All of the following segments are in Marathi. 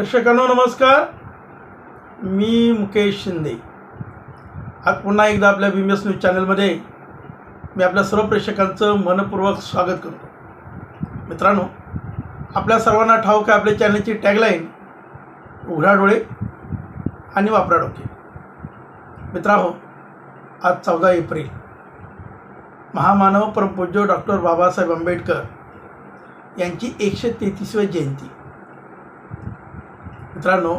प्रेक्षकांनो नमस्कार. मी मुकेश शिंदे. आज पुन्हा एकदा आपल्या बी एस न्यूज चॅनलमध्ये मी आपल्या सर्व प्रेक्षकांचं मनपूर्वक स्वागत करतो. मित्रांनो आपल्या सर्वांना ठाऊक आहे आपल्या चॅनलची टॅगलाईन उघडा डोळे आणि वापरा डोके. मित्रांनो आज चौदा एप्रिल. महामानव परमपूज्य डॉक्टर बाबासाहेब आंबेडकर यांची एकशे तेहतीसवी जयंती. मित्रांनो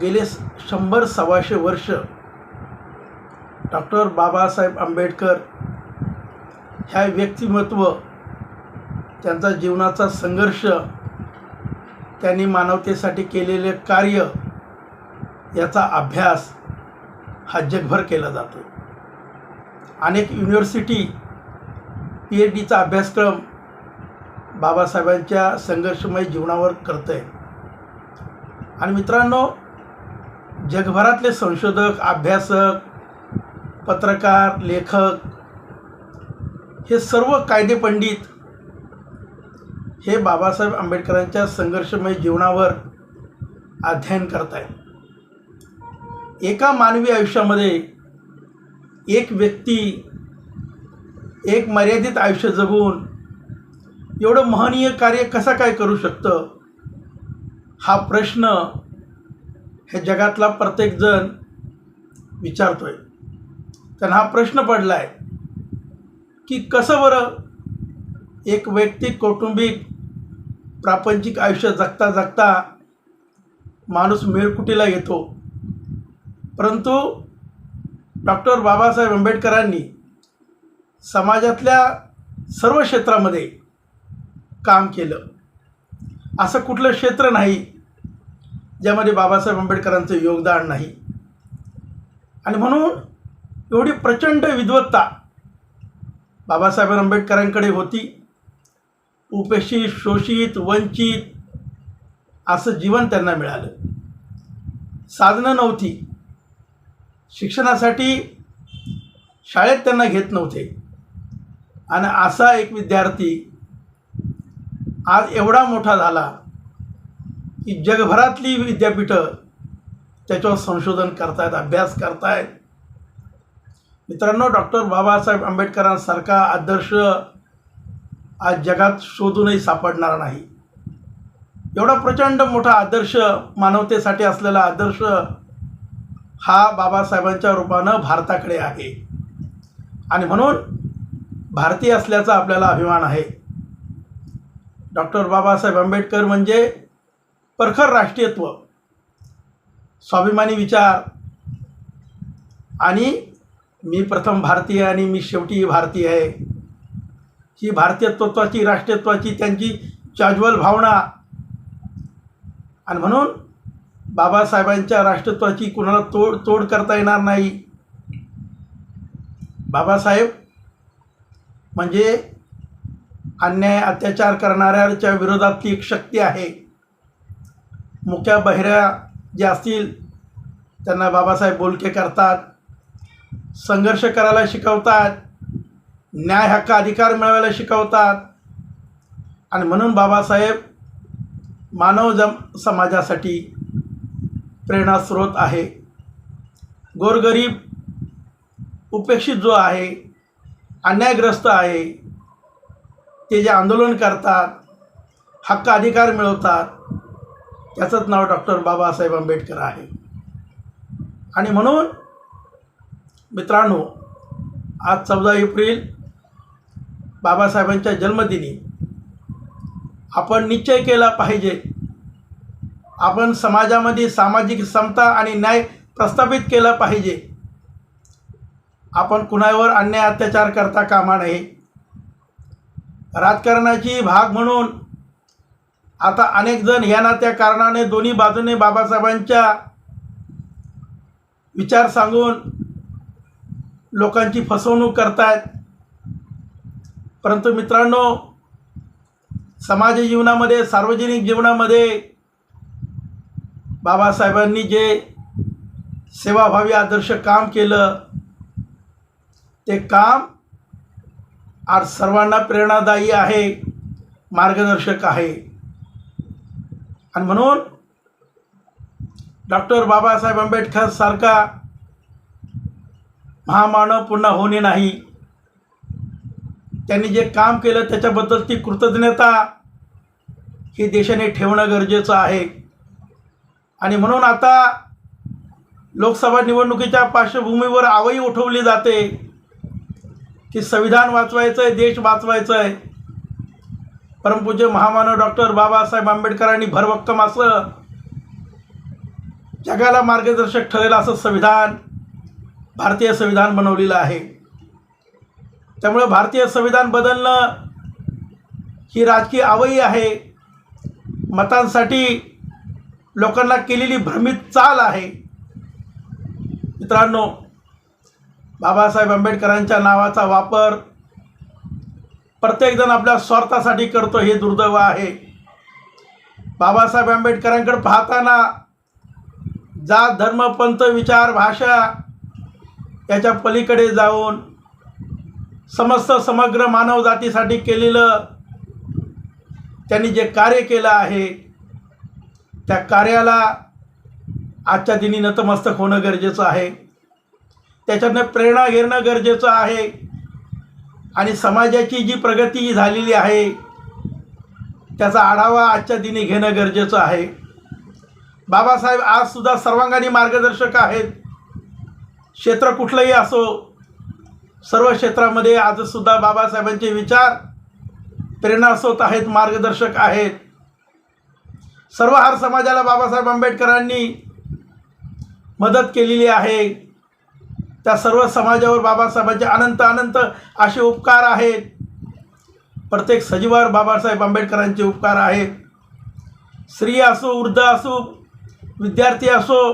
गेले शंभर सव्वाशे वर्ष डॉक्टर बाबासाहेब आंबेडकर ह्या व्यक्तिमत्व त्यांचा जीवनाचा संघर्ष त्यांनी मानवतेसाठी केलेले कार्य याचा अभ्यास हा जगभर केला जातो. अनेक युनिव्हर्सिटी पी एच डीचा अभ्यासक्रम बाबासाहेबांच्या संघर्षमय जीवनावर करत आहे आणि मित्रांनो जगभरातले संशोधक अभ्यासक पत्रकार लेखक हे सर्व कायदेपंडित हे बाबासाहेब आंबेडकरांच्या संघर्षमय जीवनावर अध्ययन करत आहेत एका मानवी आयुष्यामध्ये एक व्यक्ती एक मर्यादित आयुष्य जगून एवढं महनीय कार्य कसा काय करू शकतं? हा प्रश्न हे जगातला प्रत्येकजण विचारतोय. त्यांना हा प्रश्न पडला आहे की कसं बरं एक व्यक्ती कौटुंबिक प्रापंचिक आयुष्य जगता जगता माणूस मेळकुटीला येतो. परंतु डॉक्टर बाबासाहेब आंबेडकरांनी समाजातल्या सर्व क्षेत्रामध्ये काम केलं. असं कुठलं क्षेत्र नाही ज्यामध्ये बाबासाहेब आंबेडकरांचं योगदान नाही. आणि म्हणून एवढी प्रचंड विद्वत्ता बाबासाहेब आंबेडकरांकडे होती. उपेक्षित शोषित वंचित असं जीवन त्यांना मिळालं. साधनं नव्हती. शिक्षणासाठी शाळेत त्यांना घेत नव्हते. आणि असा एक विद्यार्थी आज एवढा मोठा झाला की जगभरातली विद्यापीठं त्याच्यावर संशोधन करतायत अभ्यास करतायत. मित्रांनो डॉक्टर बाबासाहेब आंबेडकरांसारखा आदर्श आज जगात शोधूनही सापडणार नाही. एवढा प्रचंड मोठा आदर्श मानवतेसाठी असलेला आदर्श हा बाबासाहेबांच्या रूपानं भारताकडे आहे. आणि म्हणून भारतीय असल्याचा आपल्याला अभिमान आहे. डॉक्टर बाबासाहेब आंबेडकर म्हणजे परखर राष्ट्रीयत्व स्वाभिमानी विचार. आणि मी प्रथम भारतीय आणि मी शेवटी भारतीय आहे. ही भारतीयत्वाची राष्ट्रीयत्वाची त्यांची चाज्वल भावना. आणि म्हणून बाबासाहेबांच्या राष्ट्रत्वाची कुणाला तोड तोड करता येणार नाही. बाबासाहेब म्हणजे अन्याय अत्याचार करणाऱ्याच्या विरोधातली एक शक्ती आहे. मुख्या बहिऱ्या ज्या असतील त्यांना बाबासाहेब बोलके करतात संघर्ष करायला शिकवतात न्याय हक्क अधिकार मिळवायला शिकवतात आणि म्हणून बाबासाहेब मानव जम समाजासाठी प्रेरणास्रोत आहे. गोरगरीब उपेक्षित जो आहे अन्यायग्रस्त आहे ते जे आंदोलन करतात हक्क अधिकार मिळवतात त्याचंच नाव डॉक्टर बाबासाहेब आंबेडकर आहे. आणि म्हणून मित्रांनो आज चौदा एप्रिल बाबासाहेबांच्या जन्मदिनी आपण निश्चय केला पाहिजे. आपण समाजामध्ये सामाजिक समता आणि न्याय प्रस्थापित केला पाहिजे. आपण कुणावर अन्याय अत्याचार करता कामा नये. राजकारणाची भाग म्हणून आता अनेक जण या ना त्या कारणाने दोन्ही बाजूने बाबासाहेबांच्या विचार सांगून लोकांची फसवणूक करतायत. परंतु मित्रांनो समाज जीवनामध्ये सार्वजनिक जीवनामध्ये बाबासाहेबांनी जे सेवाभावी आदर्श काम केलं ते काम आज सर्वांना प्रेरणादायी आहे मार्गदर्शक आहे. आणि म्हणून डॉक्टर बाबासाहेब आंबेडकर सारखा महामानव पुन्हा होणे नाही. त्यांनी जे काम केलं त्याच्याबद्दल ती कृतज्ञता ही देशाने ठेवणं गरजेचं आहे. आणि म्हणून आता लोकसभा निवडणुकीच्या पार्श्वभूमीवर आवई उठवली जाते. की संविधान वाचवायचं आहे देश वाचवायचं आहे परमपूज्य महामानव डॉक्टर बाबासाहेब आंबेडकरांनी भरभक्कम असं जगाला मार्गदर्शक ठरेल असं संविधान भारतीय संविधान बनवलेलं आहे. त्यामुळे भारतीय संविधान बदलणं ही राजकीय आवई आहे. मतांसाठी लोकांना केलेली भ्रमित चाल आहे. मित्रांनो बाबासाहेब आंबेडकरांच्या नावाचा वापर प्रत्येकजण आपल्या स्वार्थासाठी करतो हे दुर्दैव आहे. बाबासाहेब आंबेडकरांकडे पाहताना जात धर्म पंथ विचार भाषा याच्या पलीकडे जाऊन समस्त समग्र मानवजातीसाठी केलेलं त्यांनी जे कार्य केलं आहे त्या कार्याला आजच्या दिनी नतमस्तक होणं गरजेचं आहे. त्याच्यातनं प्रेरणा घेणं गरजेचं आहे. आणि समाजाची जी प्रगती झालेली आहे त्याचा आढावा आजच्या दिनी घेणं गरजेचं आहे. बाबासाहेब आजसुद्धा सर्वांगाने मार्गदर्शक आहेत. क्षेत्र कुठलंही असो सर्व क्षेत्रामध्ये आजसुद्धा बाबासाहेबांचे विचार प्रेरणास्रोत आहेत मार्गदर्शक आहेत. सर्वहार समाजाला बाबासाहेब आंबेडकरांनी मदत केलेली आहे. त्या सर्व समाजावर बाबासाहेबांचे अनंत अनंत असे उपकार आहेत. प्रत्येक सजीवावर बाबासाहेब आंबेडकरांचे उपकार आहेत. स्त्री असो वृद्ध असो विद्यार्थी असो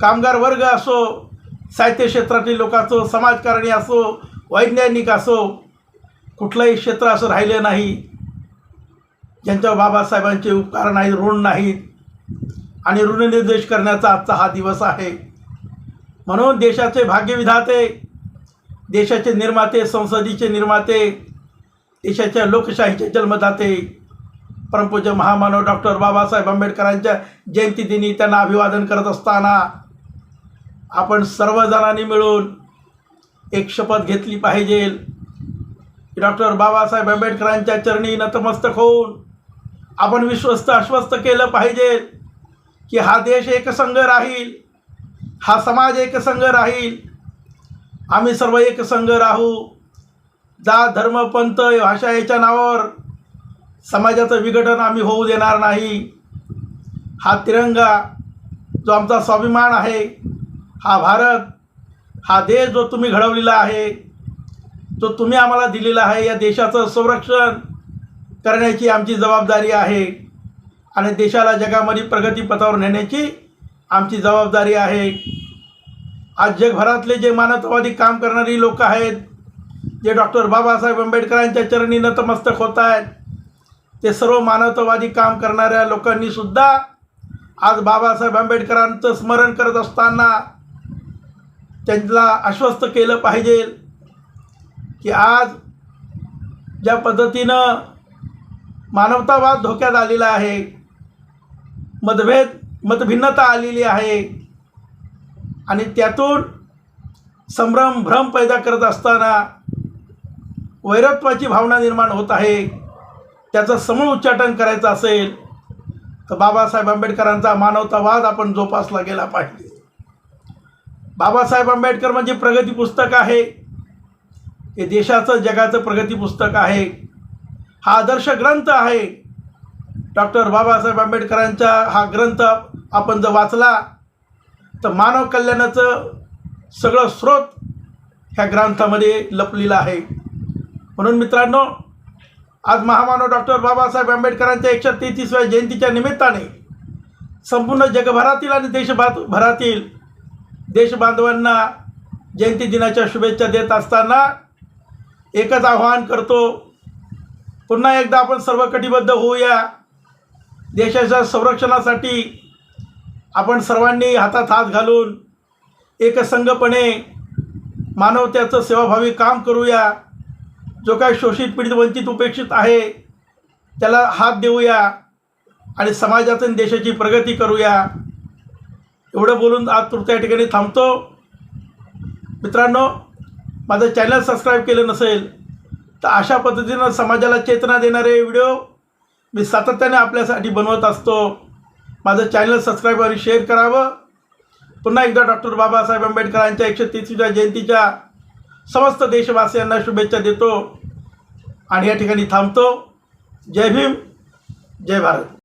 कामगार वर्ग असो साहित्य क्षेत्रातील लोक असो समाजकारणी असो वैज्ञानिक असो कुठलंही क्षेत्र असं राहिलं नाही. ज्यांच्यावर बाबासाहेबांचे उपकार नाहीत ऋण नाहीत. आणि ऋणनिर्देश करण्याचा आजचा हा दिवस आहे. म्हणून देशाचे भाग्यविधाते देशाचे निर्माते संसदीचे निर्माते देशाच्या लोकशाहीचे जन्मदाते परमपूज्य महामानव डॉक्टर बाबासाहेब आंबेडकरांच्या जयंतीदिनी त्यांना अभिवादन करत असताना आपण सर्वजणांनी मिळून एक शपथ घेतली पाहिजे. डॉक्टर बाबासाहेब आंबेडकरांच्या चरणी नतमस्तक होऊन आपण विश्वस्त आश्वस्त केलं पाहिजे की हा देश एकसंघ राहील. हा समाज एकसंघ राहील. आम्ही सर्व एकसंघ राहू. जात धर्म पंथ भाषा याच्या नावावर. समाजाचं विघटन आम्ही होऊ देणार नाही. हा तिरंगा जो आमचा स्वाभिमान आहे हा भारत हा देश जो तुम्ही घडवलेला आहे जो तुम्ही आम्हाला दिलेला आहे या देशाचं संरक्षण करण्याची आमची जबाबदारी आहे. आणि देशाला जगामध्ये प्रगतीपथावर नेण्याची आमची जबाबदारी आहे. आज जगभरातले जे मानवतावादी काम करणारी लोक आहेत जे डॉक्टर बाबासाहेब आंबेडकरांच्या चरणी नतमस्तक होत आहेत ते सर्व मानवतावादी काम करणाऱ्या लोकांनीसुद्धा आज बाबासाहेब आंबेडकरांचं स्मरण करत असताना त्यांना आश्वस्त केलं पाहिजे की आज ज्या पद्धतीनं मानवतावाद धोक्यात आलेला आहे मतभेद मतभिन्नता आलेली आहे. आणि त्यातून संभ्रम भ्रम पैदा करत असताना वैरत्वाची भावना निर्माण होत आहे. त्याचं समूळ उच्चाटन करायचं असेल तर बाबासाहेब आंबेडकरांचा मानवतावाद आपण जोपासला गेला पाहिजे. बाबासाहेब आंबेडकर म्हणजे प्रगती पुस्तक आहे. हे देशाचं जगाचं प्रगती पुस्तक आहे. हा आदर्श ग्रंथ आहे. डॉक्टर बाबासाहेब आंबेडकरांचा हा ग्रंथ आपण जर वाचला तर मानव कल्याणाचं सगळं स्रोत ह्या ग्रंथामध्ये लपलेलं आहे. म्हणून मित्रांनो आज महामानव डॉक्टर बाबासाहेब आंबेडकरांच्या एकशे तेहतीसव्या जयंतीच्या निमित्ताने संपूर्ण जगभरातील आणि देशभात भरातील देशबांधवांना जयंती दिनाच्या शुभेच्छा देत असताना एकच आव्हान करतो पुन्हा एकदा आपण सर्व कटिबद्ध होऊया. देशाच्या संरक्षणासाठी आपण सर्वांनी हातात हात घालून एकसंघपणे मानवतेचं सेवाभावी काम करूया. जो काय शोषित पीडित वंचित उपेक्षित आहे त्याला हात देऊया आणि समाजातून देशाची प्रगती करूया. एवढं बोलून आज तुर्त या ठिकाणी थांबतो. मित्रांनो माझं चॅनल सबस्क्राईब केलं नसेल तर अशा पद्धतीनं समाजाला चेतना देणारे व्हिडिओ मी सातत्याने आपल्यासाठी बनवत असतो. माझं चॅनल सबस्क्राईब आणि शेअर करावं. पुन्हा एकदा डॉक्टर बाबासाहेब आंबेडकरांच्या एकशे तीसव्या जयंतीच्या समस्त देशवासियांना शुभेच्छा देतो. आणि या ठिकाणी थांबतो. जय भीम जय भारत.